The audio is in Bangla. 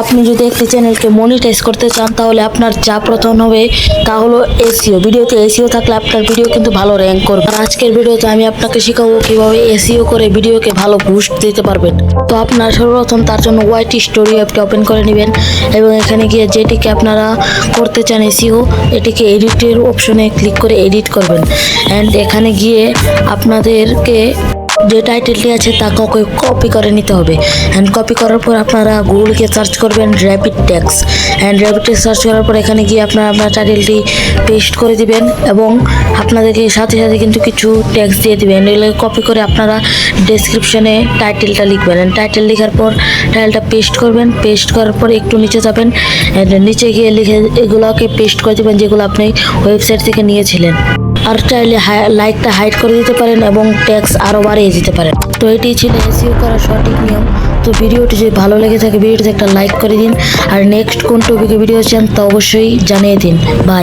আপনি যদি একটি চ্যানেলকে মনিটাইজ করতে চান, তাহলে আপনার যা প্রথম হবে তা হলো এসিও। ভিডিওতে এসিও থাকলে আপনার ভিডিও কিন্তু ভালো র্যাঙ্ক করবে। আর আজকের ভিডিওতে আমি আপনাকে শেখাবো কীভাবে এসিও করে ভিডিওকে ভালো বুস্ট দিতে পারবেন। তো আপনার সর্বপ্রথম তার জন্য ওয়াইটি স্টোরি অ্যাপটি ওপেন করে নেবেন এবং এখানে গিয়ে যেটিকে আপনারা করতে চান এসিও, এটিকে এডিটের অপশনে ক্লিক করে এডিট করবেন। অ্যান্ড এখানে গিয়ে আপনাদেরকে যে টাইটেলটি আছে তা কাউকে কপি করে নিতে হবে। অ্যান্ড কপি করার পর আপনারা গুগলকে সার্চ করবেন rapid tax and rapid tax search করার পর এখানে গিয়ে আপনারা আপনার টাইটেলটি পেস্ট করে দিবেন এবং আপনাদেরকে সাথে সাথে কিন্তু কিছু ট্যাক্স দিয়ে দিবেন। এগুলো কপি করে আপনারা ডেসক্রিপশনে টাইটেলটা লিখবেন। অ্যান্ড টাইটেল লেখার পর টাইটেলটা পেস্ট করবেন। পেস্ট করার পর একটু নিচে যাবেন। নিচে গিয়ে লিখে এগুলোকে পেস্ট করে দেবেন যেগুলো আপনি ওয়েবসাইট থেকে নিয়েছিলেন। আর চাইলে লাইকটা হাইড করে দিতে পারেন এবং ট্যাক্স আরও বাড়িয়ে দিতে পারেন। তো এটি ছিল এসিও করার সঠিক নিয়ম। তো ভিডিওটি যদি ভালো লেগে থাকে, ভিডিওটিতে একটা লাইক করে দিন। আর নেক্সট কোন টপিকে ভিডিও চান তা অবশ্যই জানিয়ে দিন। বাই